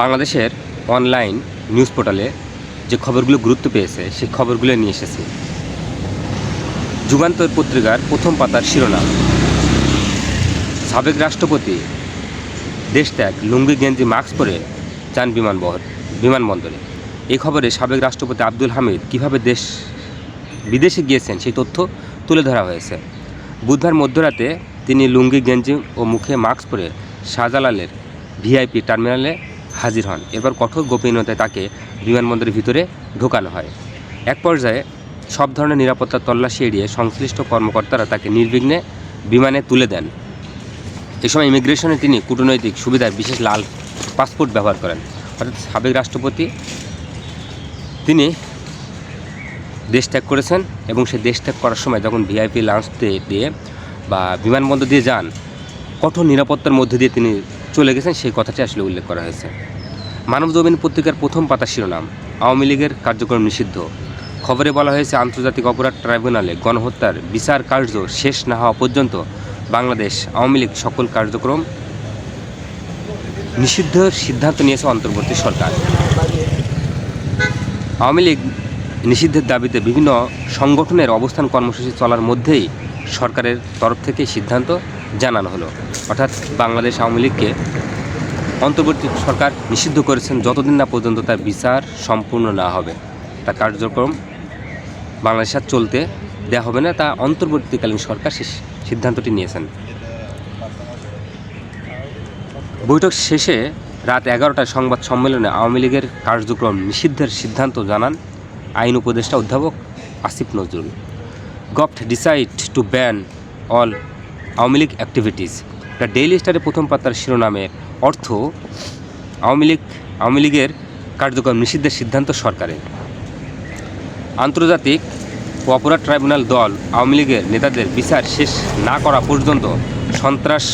বাংলাদেশের online news পোর্টালে যে খবরগুলো গুরুত্ব পেয়েছে, সেই খবরগুলো নিয়ে এসেছি। যুগান্তর পত্রিকার প্রথম পাতার শিরোনাম, সাবেক রাষ্ট্রপতি দেশ ত্যাগ লুঙ্গি, গেঞ্জি, মাস্ক পরে যান বিমানবহর, বিমানবন্দরে। এই খবরে সাবেক রাষ্ট্রপতি আব্দুল হামিদ কীভাবে দেশ, বিদেশে গিয়েছেন সেই তথ্য তুলে ধরা হয়েছে। বুধবার মধ্যরাতে তিনি লুঙ্গি, গেঞ্জি ও মুখে মাস্ক পরে শাহজালালের ভিআইপি টার্মিনালে হাজির হন। এরপর কঠোর গোপনীয়তায় তাকে বিমানবন্দরের ভিতরে ঢোকানো হয়। এক পর্যায়ে সব ধরনের নিরাপত্তা তল্লাশি এড়িয়ে সংশ্লিষ্ট কর্মকর্তারা তাকে নির্বিঘ্নে বিমানে তুলে দেন। এ সময় ইমিগ্রেশনে তিনি কূটনৈতিক সুবিধায় বিশেষ লাল পাসপোর্ট ব্যবহার করেন। অর্থাৎ সাবেক রাষ্ট্রপতি তিনি দেশ ত্যাগ করেছেন এবং সে দেশ ত্যাগ করার সময় যখন ভিআইপি লাঞ্চ দিয়ে বা বিমানবন্দর দিয়ে যান, কঠোর নিরাপত্তার মধ্যে দিয়ে তিনি চলে গেছেন, সেই কথাটি আসলে উল্লেখ করা হয়েছে। মানবজমিন পত্রিকার প্রথম পাতা শিরোনাম, আওয়ামী লীগের কার্যক্রম নিষিদ্ধ। খবরে বলা হয়েছে, আন্তর্জাতিক অপরাধ ট্রাইব্যুনালে গণহত্যার বিচার কার্য শেষ না হওয়া পর্যন্ত বাংলাদেশ আওয়ামী লীগ সকল কার্যক্রম নিষিদ্ধের সিদ্ধান্ত নিয়েছে অন্তর্বর্তী সরকার। আওয়ামী লীগ নিষিদ্ধের দাবিতে বিভিন্ন সংগঠনের অবস্থান কর্মসূচি চলার মধ্যেই সরকারের তরফ থেকে সিদ্ধান্ত জানানো হলো। অর্থাৎ বাংলাদেশ আওয়ামী লীগকে অন্তর্বর্তী সরকার নিষিদ্ধ করেছেন যতদিন না পর্যন্ত তার বিচার সম্পূর্ণ না হবে। তার কার্যক্রম বাংলাদেশ আর চলতে দেওয়া হবে না, তা অন্তর্বর্তীকালীন সরকার সে সিদ্ধান্তটি নিয়েছেন। বৈঠক শেষে রাত এগারোটায় সংবাদ সম্মেলনে আওয়ামী লীগের কার্যক্রম নিষিদ্ধের সিদ্ধান্ত জানান আইন উপদেষ্টা অধ্যাপক Asif Nazrul. Govt decide to ban all Awami League activities. The daily স্টারের প্রথম পাতার শিরোনামের অর্থ আওয়ামী লীগ, আওয়ামী লীগের কার্যক্রম নিষিদ্ধের সিদ্ধান্ত সরকারের। আন্তর্জাতিক ও অপরাধ ট্রাইব্যুনাল দল আওয়ামী লীগের নেতাদের বিচার শেষ না করা পর্যন্ত সন্ত্রাস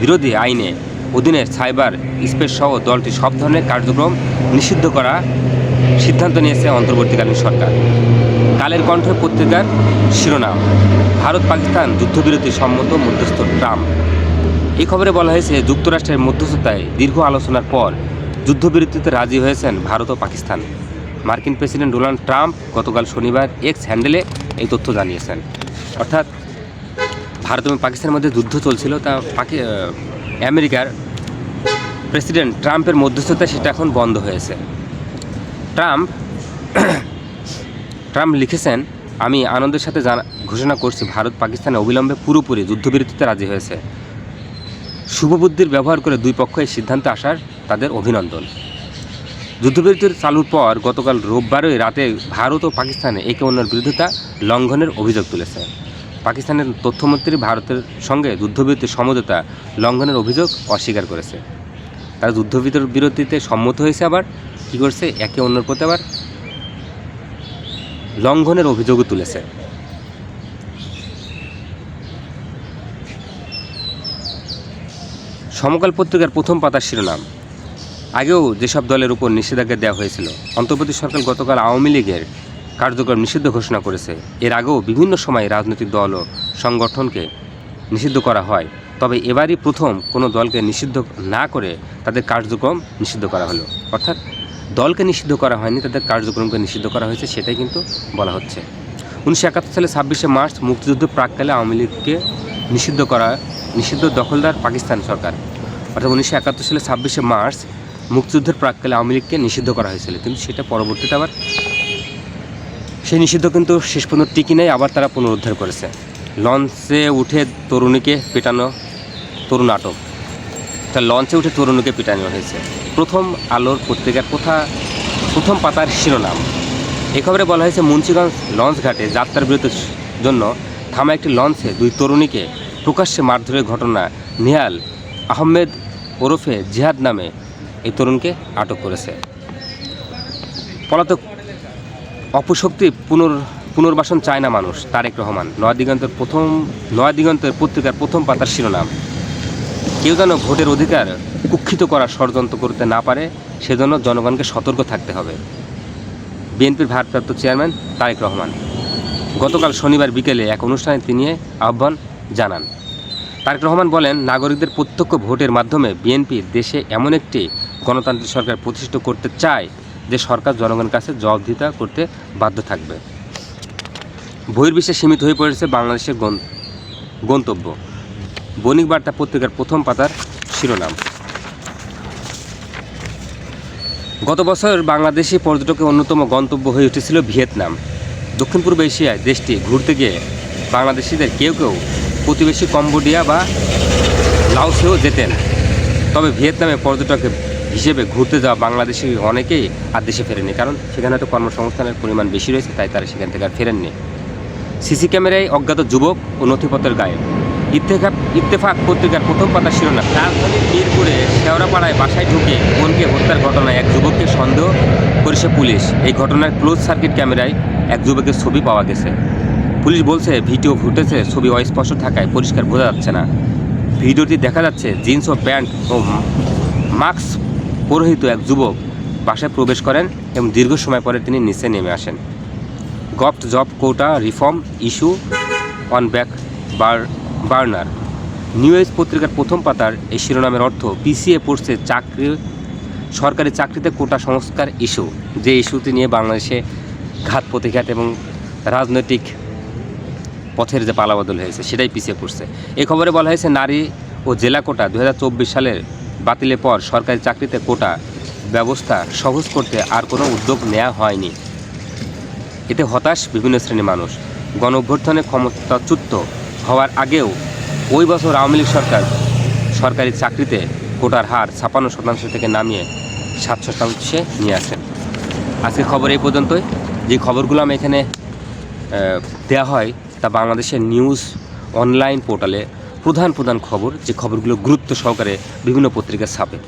বিরোধী আইনে অধীনে সাইবার স্পেস সহ দলটি সব ধরনের কার্যক্রম নিষিদ্ধ করা সিদ্ধান্ত নিয়েছে অন্তর্বর্তীকালীন সরকার। কালের কণ্ঠ পত্রিকার শিরোনাম ভারত পাকিস্তান যুদ্ধবিরতি সম্মত মধ্যস্থ ট্রাম্প। এই খবরে বলা হয়েছে, যুক্তরাষ্ট্রের মধ্যস্থতায় দীর্ঘ আলোচনার পর যুদ্ধবিরতিতে রাজি হয়েছেন ভারত ও পাকিস্তান। মার্কিন প্রেসিডেন্ট ডোনাল্ড ট্রাম্প গতকাল শনিবার এক্স হ্যান্ডেলে এই তথ্য জানিয়েছেন। অর্থাৎ ভারত এবং পাকিস্তানের মধ্যে যুদ্ধ চলছিল, তা পাকি আমেরিকার প্রেসিডেন্ট ট্রাম্পের মধ্যস্থতায় সেটা এখন বন্ধ হয়েছে। ট্রাম্প ট্রাম্প লিখেছেন, আমি আনন্দের সাথে জানা ঘোষণা করছি ভারত পাকিস্তানে অবিলম্বে পুরোপুরি যুদ্ধবিরতিতে রাজি হয়েছে। শুভবুদ্ধির ব্যবহার করে দুই পক্ষ এই সিদ্ধান্তে আসার তাদের অভিনন্দন। যুদ্ধবিরতির চালুর পর গতকাল রোববারই রাতে ভারত ও পাকিস্তানে একে অন্যের বিরোধিতা লঙ্ঘনের অভিযোগ তুলেছে। পাকিস্তানের তথ্যমন্ত্রী ভারতের সঙ্গে যুদ্ধবিরতির সমঝোতা লঙ্ঘনের অভিযোগ অস্বীকার করেছে। তারা যুদ্ধবিরতির বিরতিতে সম্মত হয়েছে আবার, কী করছে, একে অন্যের প্রতি আবার লঙ্ঘনের অভিযোগও তুলেছে। সমকাল পত্রিকার প্রথম পাতার শিরোনাম। আগেও যেসব দলের উপর নিষেধাজ্ঞা দেওয়া হয়েছিল, অন্তর্বর্তী সরকার গতকাল আওয়ামী লীগের কার্যক্রম নিষিদ্ধ ঘোষণা করেছে। এর আগেও বিভিন্ন সময় রাজনৈতিক দল ও সংগঠনকে নিষিদ্ধ করা হয়। তবে এবারই প্রথম কোনো দলকে নিষিদ্ধ না করে তাদের কার্যক্রম নিষিদ্ধ করা হলো। অর্থাৎ দলকে নিষিদ্ধ করা হয়নি, তাদের কার্যক্রমকে নিষিদ্ধ করা হয়েছে সেটাই কিন্তু বলা হচ্ছে। উনিশশো একাত্তর সালে ছাব্বিশে মার্চ মুক্তিযুদ্ধ প্রাককালে আওয়ামী লীগকে নিষিদ্ধ করা, নিষিদ্ধ দখলদার পাকিস্তান সরকার। অর্থাৎ উনিশশো একাত্তর সালে ছাব্বিশে মার্চ মুক্তিযুদ্ধের প্রাককালে আওয়ামী লীগকে নিষিদ্ধ করা হয়েছিল। কিন্তু সেটা পরবর্তীতে আবার সেই নিষিদ্ধ কিন্তু শেষ পর্যন্ত টিকি নেই, আবার তারা পুনরুদ্ধার করেছে। লঞ্চে উঠে তরুণীকে পেটানো তরুণ আটক। তা লঞ্চে উঠে তরুণীকে পেটানো হয়েছে। প্রথম আলোর পত্রিকার কোথা প্রথম পাতার শিরোনাম। এ খবরে বলা হয়েছে, মুন্সিগঞ্জ লঞ্চ ঘাটে যাত্রার বিরতির জন্য থামা একটি লঞ্চে দুই তরুণীকে প্রকাশ্যে মারধরের ঘটনা নিহাল আহমেদ ওরফে জিহাদ নামে এই তরুণকে আটক করেছে। পলাতক অপশক্তি পুনর পুনর্বাসন চায় না মানুষ, তারেক রহমান। নয়া দিগন্তের প্রথম, নয়া দিগন্তের পত্রিকার প্রথম পাতার শিরোনাম। কেউ যেন ভোটের অধিকার কুক্ষিত করার ষড়যন্ত্র করতে না পারে, সেজন্য জনগণকে সতর্ক থাকতে হবে। বিএনপির ভারপ্রাপ্ত চেয়ারম্যান তারেক রহমান। গতকাল শনিবার বিকেলে এক অনুষ্ঠানে তিনি আহ্বান জানান। তারেক রহমান বলেন, নাগরিকদের প্রত্যক্ষ ভোটের মাধ্যমে বিএনপি দেশে এমন একটি গণতান্ত্রিক সরকার প্রতিষ্ঠিত করতে চায় যে সরকার জনগণের কাছে জবাবদিহিতা করতে বাধ্য থাকবে। বহির্বিশ্বে সীমিত হয়ে পড়েছে বাংলাদেশের গন- গন্তব্য। বণিক বার্তা পত্রিকার প্রথম পাতার শিরোনাম। গত বছর বাংলাদেশি পর্যটকের অন্যতম গন্তব্য হয়ে উঠেছিল ভিয়েতনাম। দক্ষিণ পূর্ব এশিয়ায় দেশটি ঘুরতে গিয়ে বাংলাদেশিদের কেউ কেউ প্রতিবেশী কম্বোডিয়া বা লাওসেও যেতেন। তবে ভিয়েতনামে পর্যটক হিসেবে ঘুরতে যাওয়া বাংলাদেশি অনেকেই আর দেশে ফেরেনি কারণ সেখানে তো কর্মসংস্থানের পরিমাণ বেশি রয়েছে, তাই তারা সেখান থেকে আর ফেরেননি। সিসি ক্যামেরায় অজ্ঞাত যুবক ও নথিপত্রের গায়েব। ইত্তেফাক ইত্তেফাক পত্রিকার প্রথম পাতা শিরোনাম রাজধানীর মিরপুরে শেওড়াপাড়ায় বাসায় ঢুকে বোনকে হত্যার ঘটনায় এক যুবককে সন্দেহ করেছে পুলিশ। এই ঘটনার ক্লোজ সার্কিট ক্যামেরায় এক যুবকের ছবি পাওয়া গেছে। পুলিশ বলছে, ভিডিও ফুটেছে, ছবি অস্পষ্ট থাকায় পরিষ্কার বোঝা যাচ্ছে না। ভিডিওটি দেখা যাচ্ছে জিন্স ও প্যান্ট ও মাস্ক পরিহিত এক যুবক বাসায় প্রবেশ করেন এবং দীর্ঘ সময় পরে তিনি নিচে নেমে আসেন। Govt job quota reform issue on back bar, burner. New age পত্রিকার প্রথম পাতার এই শিরোনামের অর্থ পিছিয়ে পড়ছে চাকরি, সরকারি চাকরিতে কোটা সংস্কার ইস্যু। যে ইস্যুটি নিয়ে বাংলাদেশে ঘাত প্রতিঘাত এবং রাজনৈতিক পথের যে পালাবদল হয়েছে, সেটাই পিছিয়ে পড়ছে। এ খবরে বলা হয়েছে, নারী ও জেলা কোটা দু হাজার চব্বিশ সালের বাতিলের পর সরকারি চাকরিতে কোটা ব্যবস্থা সহজ করতে আর কোনো উদ্যোগ নেওয়া হয়নি। এতে হতাশ বিভিন্ন শ্রেণির মানুষ। গণ অভ্যর্থনে ক্ষমতাচ্যুত হওয়ার আগেও ওই বছর আওয়ামী লীগ সরকার সরকারি চাকরিতে কোটার হার ছাপান্ন শতাংশ থেকে নামিয়ে সাত শতাংশে নিয়ে আসেন। আজকের খবর এই পর্যন্তই। যে খবরগুলো আমি এখানে দেয়া হয় তা বাংলাদেশের নিউজ অনলাইন পোর্টালে প্রধান প্রধান খবর, যে খবরগুলো গুরুত্ব সহকারে বিভিন্ন পত্রিকা ছাপে